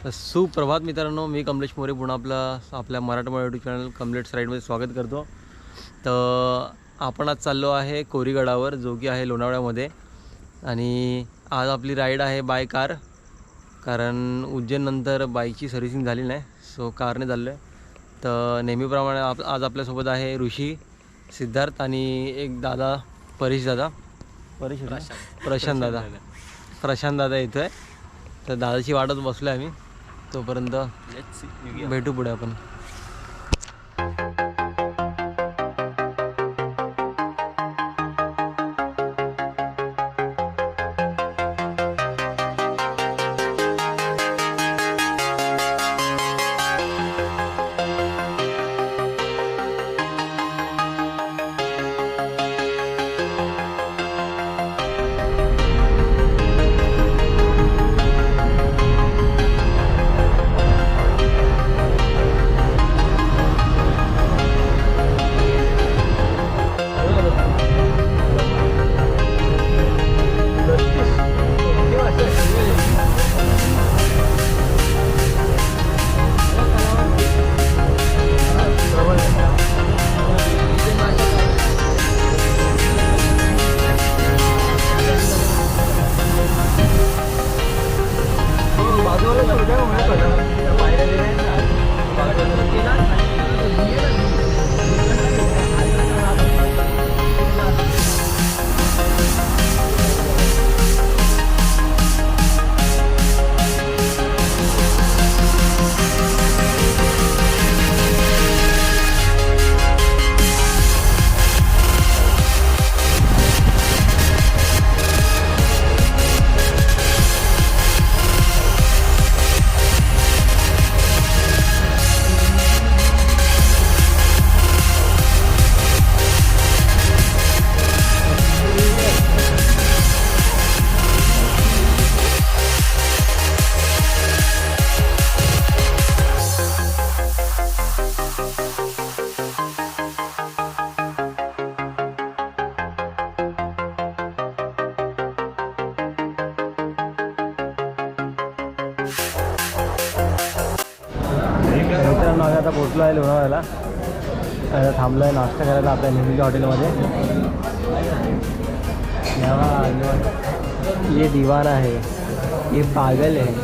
सुप्रभात मित्रांनो मी कमलेश मोरे पुन्हा आपलं आपल्या मराठमोळा यूट्यूब चॅनल कमलेट राईडमध्ये स्वागत करतो. तर आपण आज चाललो आहे कोरीगडावर जो की आहे लोणावळ्यामध्ये. आणि आज आपली राईड आहे बाय कार कारण उज्जैननंतर बाईकची सर्व्हिसिंग झाली नाही सो कारने चाललो आहे तर नेहमीप्रमाणे आप आज आपल्यासोबत आहे ऋषी सिद्धार्थ आणि एक दादा परेश दादा. परेश? प्रशांत दादा. प्रशांत दादा येतो आहे तर दादाची वाटत बसलो आहे आम्ही. तोपर्यंत भेटू पुढे आपण. आता पोचलो आहे लोणावळ्याला. आता थांबलो आहे नाश्ता करायला आपल्या नेहमीच्या हॉटेलमध्ये. ये दीवाना आहे. ये पागल आहे.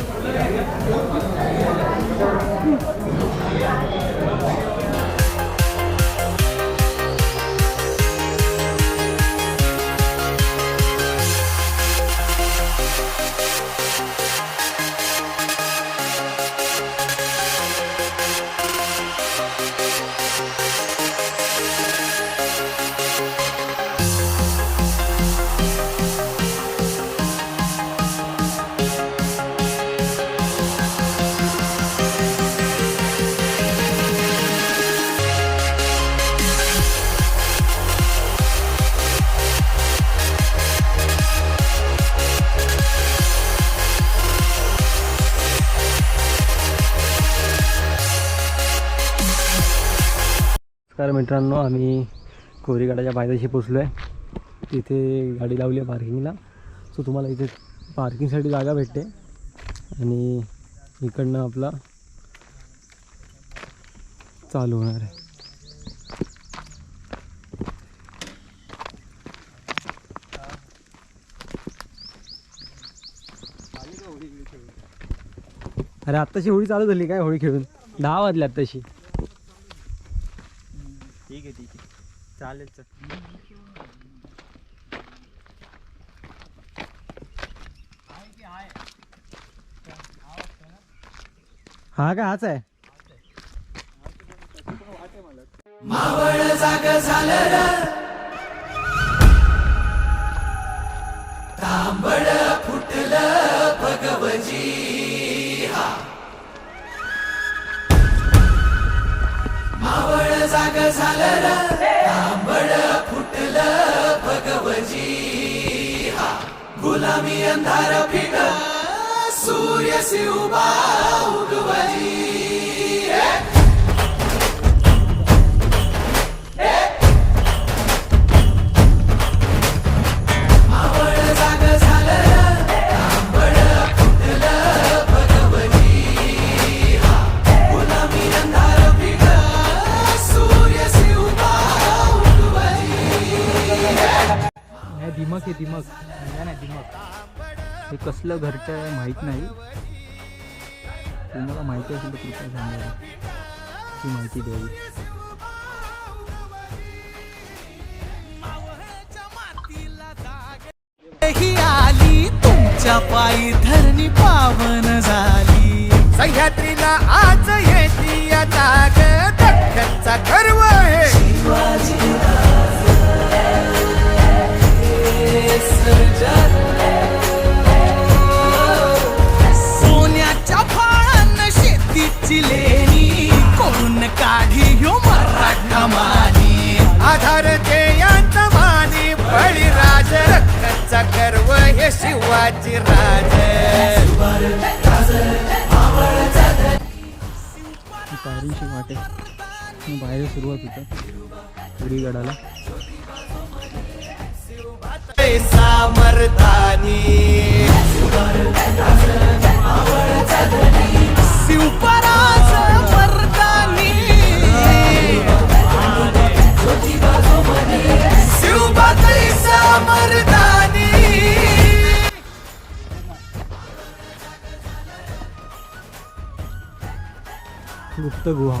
नमस्कार मित्रांनो आम्ही कोरीगडाच्या पायथ्याशी पोचलो आहे तिथे गाडी लावली आहे पार्किंगला सो तुम्हाला इथे पार्किंगसाठी जागा भेटते. आणि इकडनं आपला चालू होणार आहे. अरे आत्ताशी होळी चालू झाली काय होळी खेळून? दहा वाजल्या आत्ताशी ठीक आहे ठीक आहे चालेल हा का हाच आहे? मावळ जाग झालं तांबळ फुटलं भगवजी मावळ जाग झालं La minha andara pegança, sure-se o. दिमक म्हणजे ना दिमक हे कसलं घरचं आहे माहीत नाही. तुम्हाला माहिती असेल तर कृपया सांगा. ती माहिती द्यावी. ही आली तुमच्या पायी धरणी पावन झाली. सह्याद्रीला आज येते या जाग दख्खनचा गर्व आहे. सोन्याच्या फाळांना शेतीची लेणी कोण काढी मराठा मानी. आधार यांचा मानी बळीराज रक्ताचा गर्व हे शिवाजी राज. वाटे बाहेर सुरुवात होतं. गडाला. सामर्थानी शिवपराज मर्दानी शिवबाई सामर्थानी गुप्त गुहा.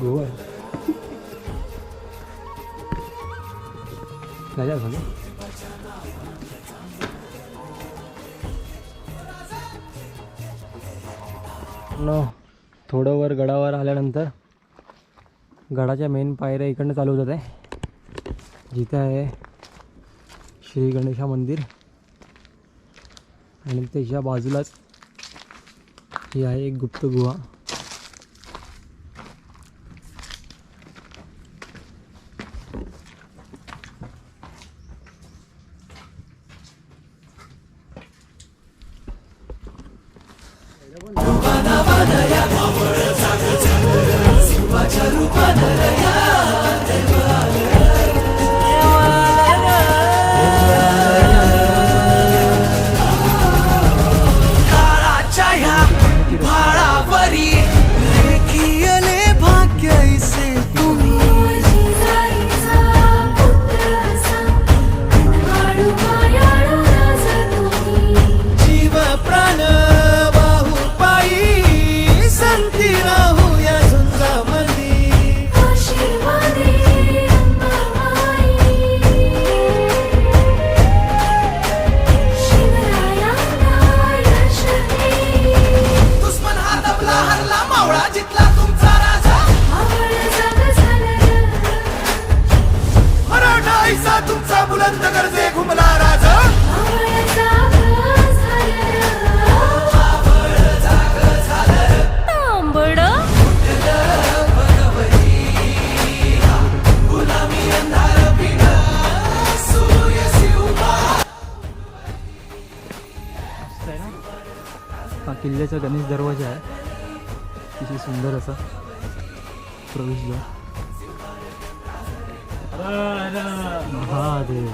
गुहा राजा झालं न थोडं वर गडावर आल्यानंतर गडाच्या मेन पायऱ्या इकडनं चालू होतात आहे जिथं आहे श्री गणेशा मंदिर. आणि त्याच्या बाजूलाच ही आहे एक गुप्त गुहा. किल्ल्याचा गणेश दरवाजा आहे. अतिशय सुंदर असा प्रवेशद्वार महादेव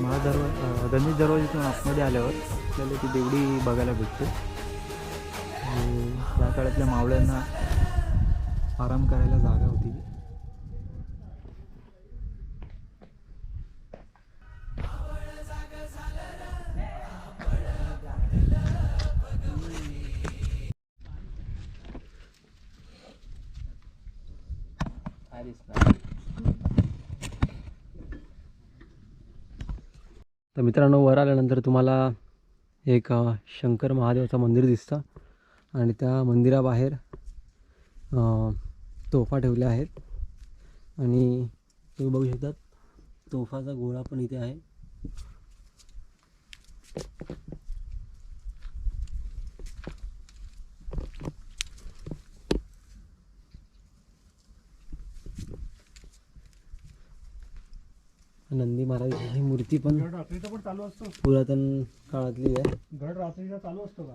महादरवा गणेश दरवाजातून आतमध्ये आल्यावर आपल्याला ती देवडी बघायला भेटते. त्या या काळातल्या मावळ्यांना आराम करायला जागा होती. तर मित्रांनो वर आल्यानंतर तुम्हाला एक शंकर महादेवाचं मंदिर दिसतं आणि त्या मंदिराबाहेर तोफा ठेवल्या आहेत. आणि तुम्ही बघू शकता तोफाचा गोळा पण इथे आहे. नंदी महाराजाची ही मूर्ती पण चालू असतो. पुरातन काळातली आहे. गड रात्रीचा चालू असतो का?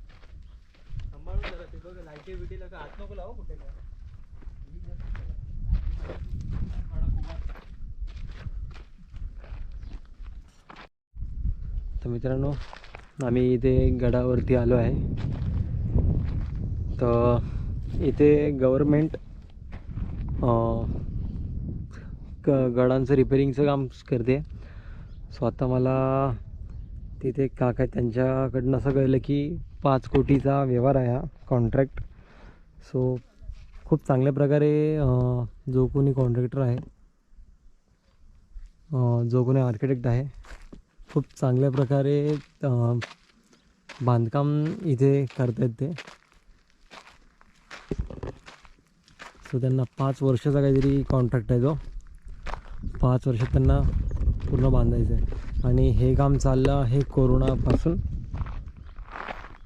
तर मित्रांनो आम्ही इथे गडावरती आलो आहे. तर इथे गव्हर्मेंट क गडांचं रिपेरिंगचं काम करते. सो आता मला तिथे काका त्यांच्याकडनं असं कळलं की पाच कोटीचा व्यवहार आहे हा कॉन्ट्रॅक्ट सो खूप चांगल्या प्रकारे जो कोणी कॉन्ट्रॅक्टर आहे जो कोणी आर्किटेक्ट आहे खूप चांगल्या प्रकारे बांधकाम इथे करतायत ते. सो त्यांना पाच वर्षाचा काहीतरी कॉन्ट्रॅक्ट आहे तो. पाच वर्षात त्यांना पूर्ण बांधायचं आहे. आणि हे काम चाललं आहे कोरोनापासून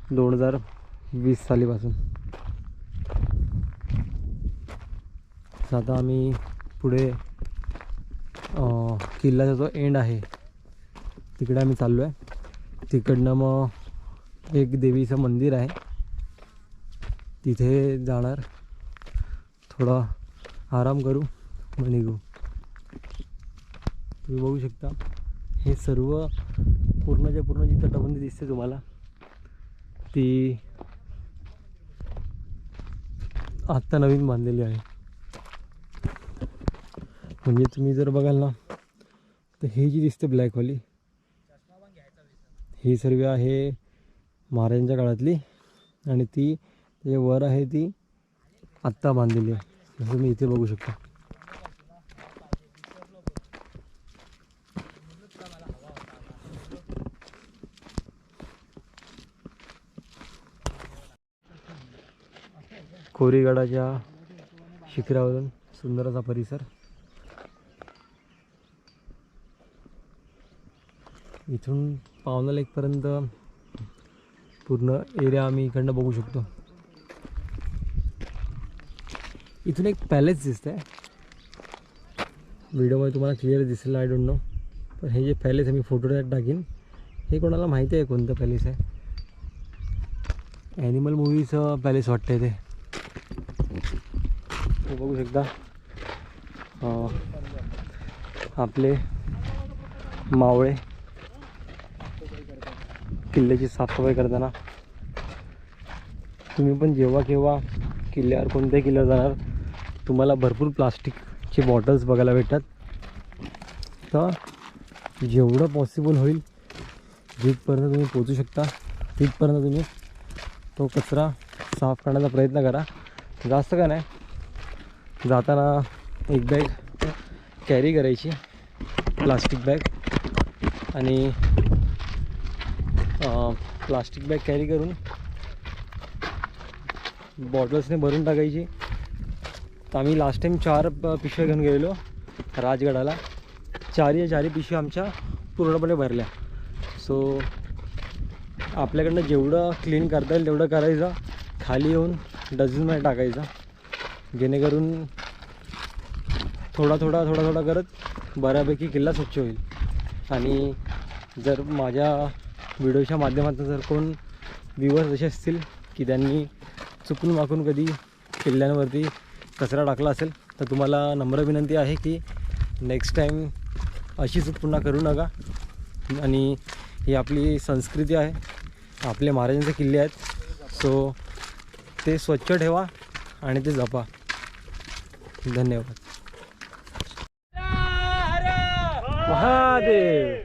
दोन हजार वीस सालीपासून. आता आम्ही पुढे किल्ल्याचा जो एंड आहे तिकडे आम्ही चाललो आहे तिकडनं मग एक देवीचं मंदिर आहे. तिथे जाणार. थोडा आराम करू मग निघू. तुम्ही बघू शकता हे सर्व पूर्णच्या पूर्ण जी तटबंदी दिसते तुम्हाला ती आत्ता नवीन बांधलेली आहे. म्हणजे तुम्ही जर बघाल ना तर हे जी दिसते ब्लॅकवाली ही सर्व आहे महाराजांच्या काळातली आणि ती जे वर आहे ती आत्ता बांधलेली आहे. जसं तुम्ही इथे बघू शकता. कोरीगडाच्या शिखरावरून सुंदर असा परिसर. इथून पावना लेकपर्यंत पूर्ण एरिया आम्ही इकडनं बघू शकतो. इथून एक पॅलेस दिसतंय. व्हिडिओमध्ये तुम्हाला क्लिअर दिसेल आय डोंट नो पण हे जे पॅलेस आहे मी फोटो त्यात टाकीन. हे कोणाला माहिती आहे कोणतं पॅलेस आहे? ॲनिमल मूवीचं पॅलेस वाटतंय ते. बघू शकता. आपले मावळे. किल्ल्याची साफसफाई करताना. तुम्ही पण जेव्हा केव्हा किल्ल्यावर कोणत्याही किल्ल्यावर जाणार तुम्हाला भरपूर प्लास्टिकचे बॉटल्स बघायला भेटतात. तर जेवढं पॉसिबल होईल जिथपर्यंत तुम्ही पोचू शकता तिथपर्यंत तुम्ही तो कचरा साफ करण्याचा प्रयत्न करा. जास्त का नाही जाताना एक बॅग कॅरी करायची प्लास्टिक बॅग आणि प्लास्टिक बॅग कॅरी करून बॉटल्सने भरून टाकायची. तर आम्ही लास्ट टाईम चार पिशव्या घेऊन गेलेलो राजगडाला. चारही चारही पिशव्या आमच्या पूर्णपणे भरल्या. सो आपल्याकडनं जेवढं क्लीन करता येईल तेवढं करायचं. खाली येऊन डस्टबिनमध्ये टाकायचं. जेणेकरून थोडा थोडा थोडा थोडा करत बऱ्यापैकी किल्ला स्वच्छ होईल. आणि जर माझ्या व्हिडिओच्या माध्यमातून जर कोण व्ह्युअर्स असे असतील की त्यांनी चुकून माकून कधी किल्ल्यांवरती कचरा टाकला असेल तर तुम्हाला नम्र विनंती आहे की नेक्स्ट टाईम अशी चूक पुन्हा करू नका. आणि ही आपली संस्कृती आहे आपले महाराजांचे किल्ले आहेत. सो ते स्वच्छ ठेवा आणि ते जपा. धन्यवाद. महादेव!